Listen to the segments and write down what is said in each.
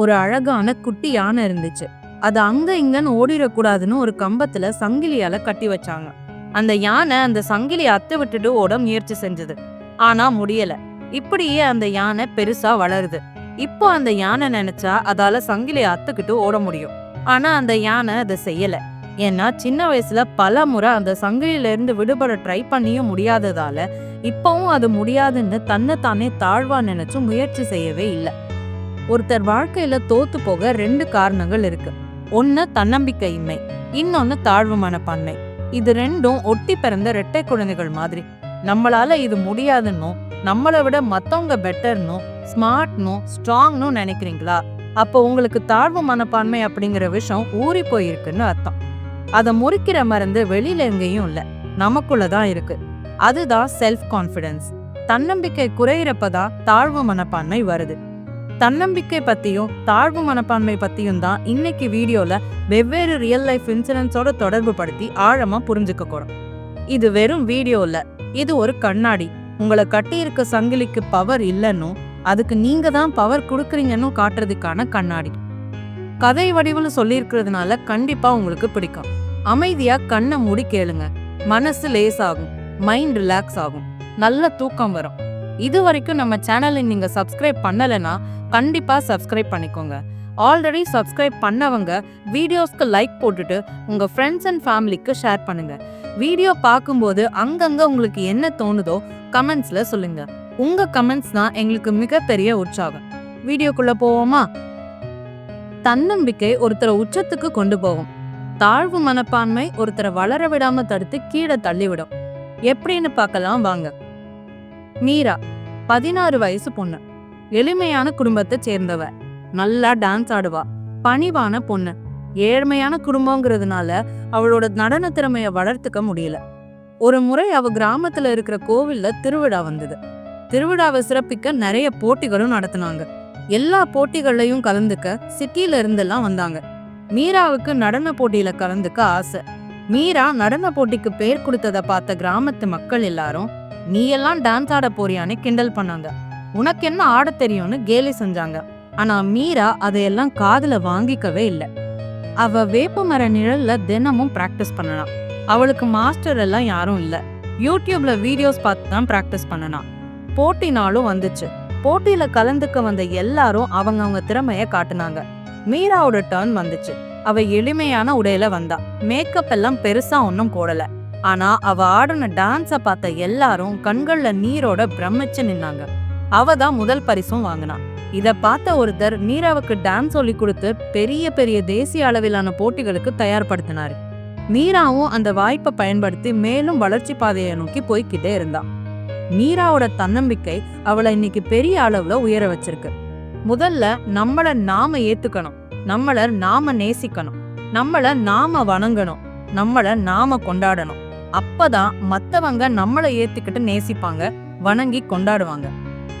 ஒரு அழகான குட்டி யானை இருந்துச்சு. அது அங்க இங்கன்னு ஓடிடக்கூடாதுன்னு ஒரு கம்பத்துல சங்கிலியால கட்டி வச்சாங்க. அந்த யானை அந்த சங்கிலியை அத்தை விட்டுட்டு ஓட முயற்சி செஞ்சது. ஆனா முடியல. இப்படியே அந்த யானை பெருசா வளருது. இப்போ அந்த யானை நினைச்சா அதால சங்கிலியை அத்துக்கிட்டு ஓட முடியும். ஆனா அந்த யானை அதை செய்யல. ஏன்னா சின்ன வயசுல பல முறை அந்த சங்கிலியில இருந்து விடுபட ட்ரை பண்ணியும் முடியாததால இப்பவும் அது முடியாதுன்னு தன்னைத்தானே தாழ்வா நினைச்சு முயற்சி செய்யவே இல்லை. ஒருத்தர் வாழ்க்கையில தோத்து போக ரெண்டு காரணங்கள் இருக்கு. ஒன்னு தன்னம்பிக்கையின்மை இன்னொன்னு தாழ்வு மனப்பான்மை. இது ரெண்டும் ஒட்டி பிறந்த ரெட்டை குழந்தைகள் மாதிரி. நம்மளால இது முடியாதுன்னும் நம்மளை விட மத்தவங்க பெட்டர்னும் ஸ்மார்ட்னும் ஸ்ட்ராங்னும் நினைக்கிறீங்களா? அப்போ உங்களுக்கு தாழ்வு மனப்பான்மை அப்படிங்கிற விஷயம் ஊறி போயிருக்குன்னு அர்த்தம். அதை முறிக்கிற மருந்து வெளியில எங்கேயும் இல்லை நமக்குள்ள தான் இருக்கு. அதுதான் செல்ஃப் கான்ஃபிடன்ஸ் தன்னம்பிக்கை குறையிறப்பதான் தாழ்வு மனப்பான்மை வருது. தன்னம்பிக்கை பற்றியும் தாழ்வு மனப்பான்மை பற்றியும் தான் இன்னைக்கு வீடியோவில் வெவ்வேறு ரியல் லைஃப் இன்சூரன்ஸோட தொடர்பு படுத்தி ஆழமாக புரிஞ்சுக்க போகிறோம் இது வெறும் வீடியோ இல்லை இது ஒரு கண்ணாடி. உங்களை கட்டியிருக்க சங்கிலிக்கு பவர் இல்லைன்னும் அதுக்கு நீங்க தான் பவர் கொடுக்குறீங்கன்னு காட்டுறதுக்கான கண்ணாடி. கதை வடிவில் சொல்லியிருக்கிறதுனால கண்டிப்பா உங்களுக்கு பிடிக்கும். அமைதியா கண்ணை மூடி கேளுங்க. மனசு லேஸ் ஆகும் மைண்ட் ரிலாக்ஸ் ஆகும். நல்ல தூக்கம் வரும். இது வரைக்கும் நம்ம சேனலை நீங்கள் சப்ஸ்கிரைப் பண்ணலைன்னா கண்டிப்பாக சப்ஸ்கிரைப் பண்ணிக்கோங்க. ஆல்ரெடி சப்ஸ்கிரைப் பண்ணவங்க வீடியோஸ்க்கு லைக் போட்டுட்டு உங்கள் ஃப்ரெண்ட்ஸ் அண்ட் ஃபேமிலிக்கு ஷேர் பண்ணுங்கள் வீடியோ பார்க்கும்போது அங்கங்கே உங்களுக்கு என்ன தோணுதோ கமெண்ட்ஸில் சொல்லுங்கள் உங்கள் கமெண்ட்ஸ் தான் எங்களுக்கு மிகப்பெரிய உற்சாகம். வீடியோக்குள்ளே போவோமா? தன்னம்பிக்கை ஒருத்தரை உச்சத்துக்கு கொண்டு போகும். தாழ்வு மனப்பான்மை ஒருத்தரை வளர விடாம தடுத்து கீழே தள்ளிவிடும். எப்படின்னு பார்க்கலாம் வாங்க. மீரா பதினாறு வயசு பொண்ணு. எளிமையான குடும்பத்தை சேர்ந்தவ. நல்லா டான்ஸ் ஆடுவா. பணிவான பொண்ணு. ஏழ்மையான குடும்பங்கிறதுனால அவளோட நடன திறமைய வளர்த்துக்க முடியல. ஒரு முறை அவ கிராமத்துல இருக்கிற கோவில்ல திருவிழா வந்தது. திருவிழாவை சிறப்பிக்க நிறைய போட்டிகளும் நடத்தினாங்க. எல்லா போட்டிகள்லையும் கலந்துக்க சிட்டில இருந்தெல்லாம் வந்தாங்க. மீராவுக்கு நடன போட்டியில கலந்துக்க ஆசை. மீரா நடன போட்டிக்கு பேர் கொடுத்ததை பார்த்த கிராமத்து மக்கள் எல்லாரும் நீ எல்லாம் டான்ஸ் ஆட போறியான்னு கிண்டல் பண்ணாங்க. உனக்கு என்ன ஆட தெரியும்னு கேலி செஞ்சாங்க. ஆனா மீரா அதையெல்லாம் காதுல வாங்கிக்கவே இல்லை. அவ வேப்ப மர நிழல்ல தினமும் பிராக்டிஸ் பண்ணலாம் அவளுக்கு மாஸ்டர் எல்லாம் யாரும் இல்ல. யூடியூப்ல வீடியோஸ் பார்த்து தான் பிராக்டிஸ் பண்ணனா. போட்டி நாளும் வந்துச்சு. போட்டியில கலந்துக்க வந்த எல்லாரும் அவங்க அவங்க திறமைய காட்டுனாங்க. மீராவோட டர்ன் வந்துச்சு. அவ எளிமையான உடையில வந்தா. மேக்கப் எல்லாம் பெருசா ஒன்னும் போடல. ஆனா அவ ஆடின டான்ஸ பார்த்த எல்லாரும் கண்கள்ல நீரோட பிரமிச்சு நின்னாங்க. அவ தான் முதல் பரிசும் வாங்கினா. இத பார்த்த ஒருத்தர் மீராவுக்கு டான்ஸ் சொல்லி கொடுத்து பெரிய பெரிய தேசிய அளவிலான போட்டிகளுக்கு தயார்படுத்தினாரு. மீராவும் அந்த வாய்ப்பை பயன்படுத்தி மேலும் வளர்ச்சி பாதையை நோக்கி போய்க்கிட்டே இருந்தா மீராவோட தன்னம்பிக்கை அவளை இன்னைக்கு பெரிய அளவுல உயர வச்சிருக்கு. முதல்ல நம்மள நாம ஏத்துக்கணும். நம்மள நாம நேசிக்கணும். நம்மள நாம வணங்கணும். நம்மள நாம கொண்டாடணும். அப்பதான் மத்தவங்க நம்மளை ஏத்துக்கிட்டு நேசிப்பாங்க வணங்கி கொண்டாடுவாங்க.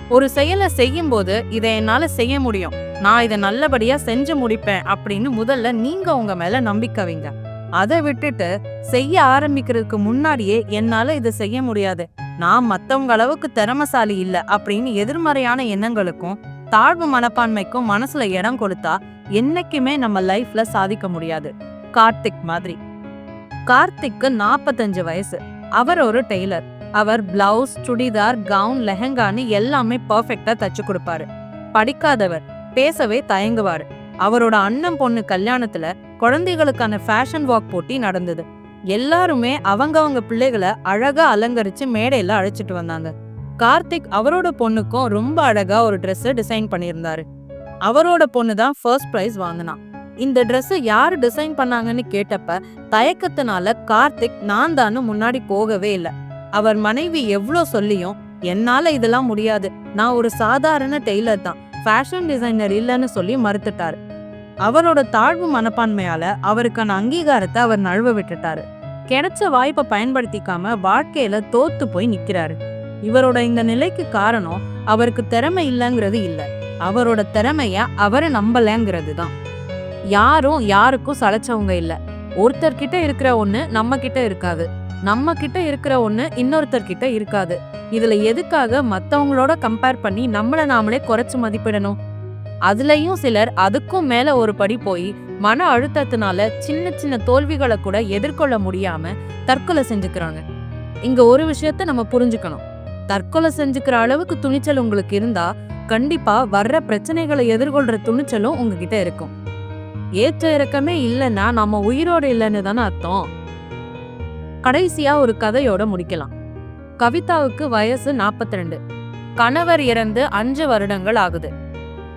ஒரு செயலை செய்யும் போது இதை என்னால செய்ய முடியும். நான் இதை நல்லபடியா செஞ்சு முடிப்பேன் அப்படின்னு முதல்ல நீங்க உங்க மேல நம்பிக்கை வைங்க. அதை விட்டுட்டு செய்ய ஆரம்பிக்கிறதுக்கு முன்னாடியே என்னால இதை செய்ய முடியாது. நான் மத்தவங்க அளவுக்கு திறமசாலி இல்ல அப்படின்னு எதிர்மறையான எண்ணங்களுக்கும் தாழ்வு மனப்பான்மைக்கும் மனசுல இடம் கொடுத்தா என்னைக்குமே நம்ம லைஃப்ல சாதிக்க முடியாது. கார்த்திக் மாதிரி. கார்த்திக்கு நாற்பத்தஞ்சு வயசு. அவர் ஒரு டெய்லர். அவர் பிளவுஸ் சுடிதார் கவுன் லெஹங்கான்னு எல்லாமே பர்ஃபெக்டா தச்சு கொடுப்பாரு. படிக்காதவர் பேசவே தயங்குவாரு. அவரோட அண்ணன் பொண்ணு கல்யாணத்துல குழந்தைகளுக்கான ஃபேஷன் வாக் போட்டி நடந்தது. எல்லாருமே அவங்கவங்க பிள்ளைகளை அழகா அலங்கரிச்சு மேடையில அழைச்சிட்டு வந்தாங்க. கார்த்திக் அவரோட பொண்ணுக்கும் ரொம்ப அழகா ஒரு ட்ரெஸ்ஸை டிசைன் பண்ணியிருந்தாரு. அவரோட பொண்ணு தான் ஃபர்ஸ்ட் ப்ரைஸ் வாங்கினான் இந்த ட்ரெஸ்ஸை யார் டிசைன் பண்ணாங்கன்னு கேட்டப்ப தயக்கத்தினால கார்த்திக் நான் தானும் முன்னாடி போகவே இல்லை. அவர் மனைவி எவ்வளோ சொல்லியும் என்னால இதெல்லாம் முடியாது. நான் ஒரு சாதாரண டெய்லர் தான். ஃபேஷன் டிசைனர் இல்லைன்னு சொல்லி மறுத்துட்டாரு. அவரோட தாழ்வு மனப்பான்மையால அவருக்கான அங்கீகாரத்தை அவர் நழுவ விட்டுட்டாரு. கிடைச்ச வாய்ப்பை பயன்படுத்திக்காம வாழ்க்கையில தோத்து போய் நிக்கிறாரு. இவரோட இந்த நிலைக்கு காரணம் அவருக்கு திறமை இல்லைங்கிறது இல்லை. அவரோட திறமைய அவரை நம்பலங்கிறது தான். யாரும் யாருக்கும் சளைச்சவங்க இல்லை. ஒருத்தர்கிட்ட இருக்கிற ஒன்று நம்ம கிட்ட இருக்காது. நம்ம கிட்ட இருக்கிற ஒன்று இன்னொருத்தர்கிட்ட இருக்காது. இதுல எதுக்காக மற்றவங்களோட கம்பேர் பண்ணி நம்மளை நாமளே குறைச்சு மதிப்பிடணும்? அதுலயும் சிலர் அதுக்கும் மேல ஒரு படி போய் மன அழுத்தத்தினால சின்ன சின்ன தோல்விகளை கூட எதிர்கொள்ள முடியாம தற்கொலை செஞ்சுக்கிறாங்க. இங்க ஒரு விஷயத்த நம்ம புரிஞ்சுக்கணும். தற்கொலை செஞ்சுக்கிற அளவுக்கு துணிச்சல் உங்களுக்கு இருந்தா கண்டிப்பா வர்ற பிரச்சனைகளை எதிர்கொள்ற துணிச்சலும் உங்ககிட்ட இருக்கும். ஏற்ற இறக்கமே இல்லைன்னா நம்ம உயிரோடு இல்லைன்னு தானே அர்த்தம். கடைசியா ஒரு கதையோட முடிக்கலாம். கவிதாவுக்கு வயசு 42 கணவர் இறந்து அஞ்சு வருடங்கள் ஆகுது.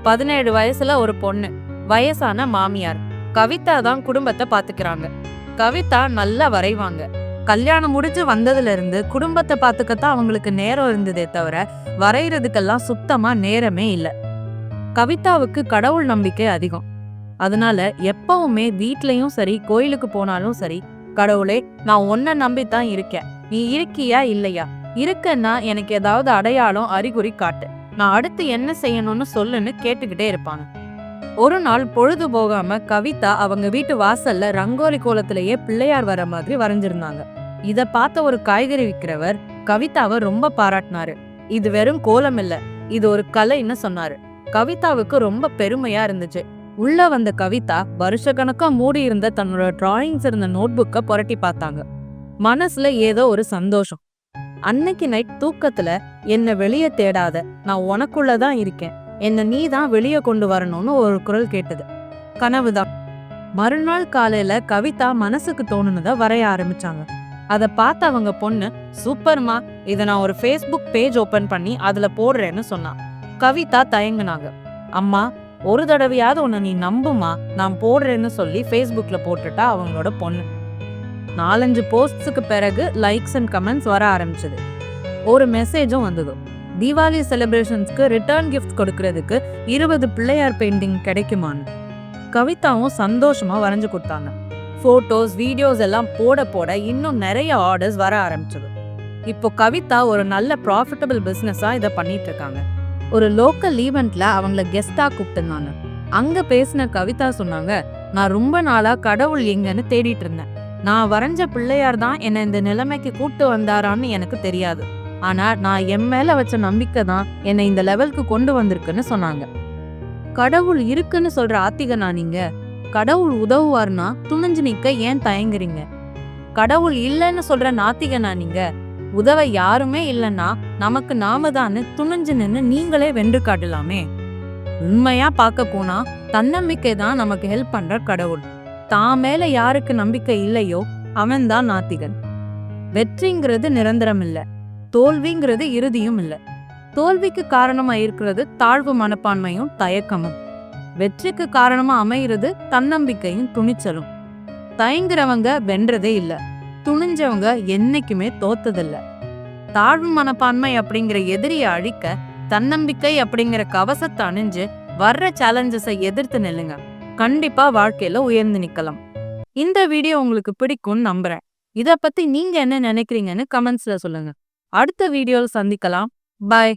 பதினேழு வயசுல ஒரு பொண்ணு வயசான மாமியார். கவிதா தான் குடும்பத்தை பாத்துக்கிறாங்க. கவிதா நல்லா வரைவாங்க. கல்யாணம் முடிச்சு வந்ததுல இருந்து குடும்பத்தை பார்த்துக்கத்தான் அவங்களுக்கு நேரம் இருந்ததே தவிர வரைகிறதுக்கெல்லாம் சுத்தமா நேரமே இல்லை. கவிதாவுக்கு கடவுள் நம்பிக்கை அதிகம். அதனால எப்பவுமே வீட்லயும் சரி கோயிலுக்கு போனாலும் சரி கடவுளே நான் உன்னை நம்பித்தான் இருக்கேன். நீ இருக்கியா இல்லையா? இருக்கன்னா எனக்கு ஏதாவது அடையாளம் அறிகுறி காட்டு. நான் அடுத்து என்ன செய்யணும்னு சொல்லுன்னு கேட்டுக்கிட்டே இருப்பாங்க. ஒரு நாள் பொழுது போகாம கவிதா அவங்க வீட்டு வாசல்ல ரங்கோலி கோலத்திலேயே பிள்ளையார் வர மாதிரி வரைஞ்சிருந்தாங்க. இத பார்த்த ஒரு காய்கறி விற்கிறவர் கவிதாவை ரொம்ப பாராட்டினாரு. இது வெறும் கோலம் இல்ல இது ஒரு கலைன்னு சொன்னாரு. கவிதாவுக்கு ரொம்ப பெருமையா இருந்துச்சு. உள்ள வந்த கவிதா வருஷக்கணக்கா மூடி இருந்த தன்னோட டிராயிங்ஸ் இருந்த நோட்புக்கை புரட்டி பார்த்தாங்க. மனசுல ஏதோ ஒரு சந்தோஷம். அன்னைக்கு நைட் தூக்கத்துல என்ன வெளியே தேடாத. நான் உனக்குள்ளதான் இருக்கேன். என்ன நீ தான் வெளியே கொண்டு வரணும்னு ஒரு குரல் கேட்டது. கனவுதான். மறுநாள் காலையில கவிதா மனசுக்கு தோணுனதை வரைய ஆரம்பிச்சாங்க. அதை பார்த்த அவங்க பொண்ணு சூப்பர்மா இதை நான் ஒரு ஃபேஸ்புக் பேஜ் ஓபன் பண்ணி அதுல போடுறேன்னு சொன்னான் கவிதா தயங்குனாங்க. அம்மா ஒரு தடவையாவது உன்னை நீ நம்புமா? நான் போடுறேன்னு சொல்லி ஃபேஸ்புக்ல போட்டுட்டா அவங்களோட பொண்ணு. நாலஞ்சு போஸ்ட்ஸுக்கு பிறகு லைக்ஸ் அண்ட் கமெண்ட்ஸ் வர ஆரம்பிச்சது. ஒரு மெசேஜும் வந்தது தீபாவளி செலிப்ரேஷன்ஸ்க்கு ரிட்டர்ன் கிஃப்ட் கொடுக்கறதுக்கு இருபது பிள்ளையார் பெயிண்டிங் கிடைக்குமான்னு. கவிதாவும் சந்தோஷமா வரைஞ்சு கொடுத்தாங்க. ஃபோட்டோஸ் வீடியோஸ் எல்லாம் போட போட இன்னும் நிறைய ஆர்டர்ஸ் வர ஆரம்பிச்சது. இப்போ கவிதா ஒரு நல்ல ப்ராஃபிட்டபிள் பிஸ்னஸாக இதை பண்ணிட்டு இருக்காங்க. ஒரு லோக்கல் ஈவெண்ட்ல அவங்கள கெஸ்டா கூப்பிட்டுருந்தாங்க அங்க பேசின கவிதா சொன்னாங்க நான் ரொம்ப நாளா கடவுள் எங்கன்னு தேடிட்டு இருந்தேன். நான் வரைஞ்ச பிள்ளையார் தான் என்னை இந்த நிலைமைக்கு கூப்பிட்டு வந்தாரான்னு எனக்கு தெரியாது. ஆனா நான் என் மேல வச்ச நம்பிக்கை தான் என்னை இந்த லெவலுக்கு கொண்டு வந்திருக்குன்னு சொன்னாங்க. கடவுள் இருக்குன்னு சொல்ற ஆத்திகனா நீங்க? கடவுள் உதவுவார்னா துணிஞ்சு நிக்க ஏன் தயங்குறீங்க? கடவுள் இல்லைன்னு சொல்ற நாத்திகனா நீங்க? உதவ யாருமே இல்லைன்னா நமக்கு நாம தான் துணிஞ்சு நின்று நீங்களே வென்று காட்டலாமே. உண்மையா பார்க்க போனா தன்னம்பிக்கை தான் நமக்கு ஹெல்ப் பண்ற கடவுள். தான் மேல யாருக்கு நம்பிக்கை இல்லையோ அவன்தான் நாத்திகன். வெற்றிங்கிறது நிரந்தரம் இல்லை. தோல்விங்கிறது இறுதியும் இல்லை. தோல்விக்கு காரணமா இருக்கிறது தாழ்வு மனப்பான்மையும் தயக்கமும். வெற்றிக்கு காரணமா அமைகிறது தன்னம்பிக்கையும் துணிச்சலும். தயங்குறவங்க வென்றதே இல்லை. துணிஞ்சவங்க என்னைக்குமே தோத்ததில்ல. தாழ்வு மனப்பான்மை அப்படிங்கிற எதிரியை அழிக்க தன்னம்பிக்கை அப்படிங்கிற கவசத்தை அணிஞ்சு வர்ற சேலஞ்சஸை எதிர்த்து நில்லுங்க. கண்டிப்பா வாழ்க்கையில உயர்ந்து நிக்கலாம். இந்த வீடியோ உங்களுக்கு பிடிக்கும்னு நம்புறேன். இத பத்தி நீங்க என்ன நினைக்கிறீங்கன்னு கமெண்ட்ஸ்ல சொல்லுங்க. அடுத்த வீடியோல சந்திக்கலாம். பாய்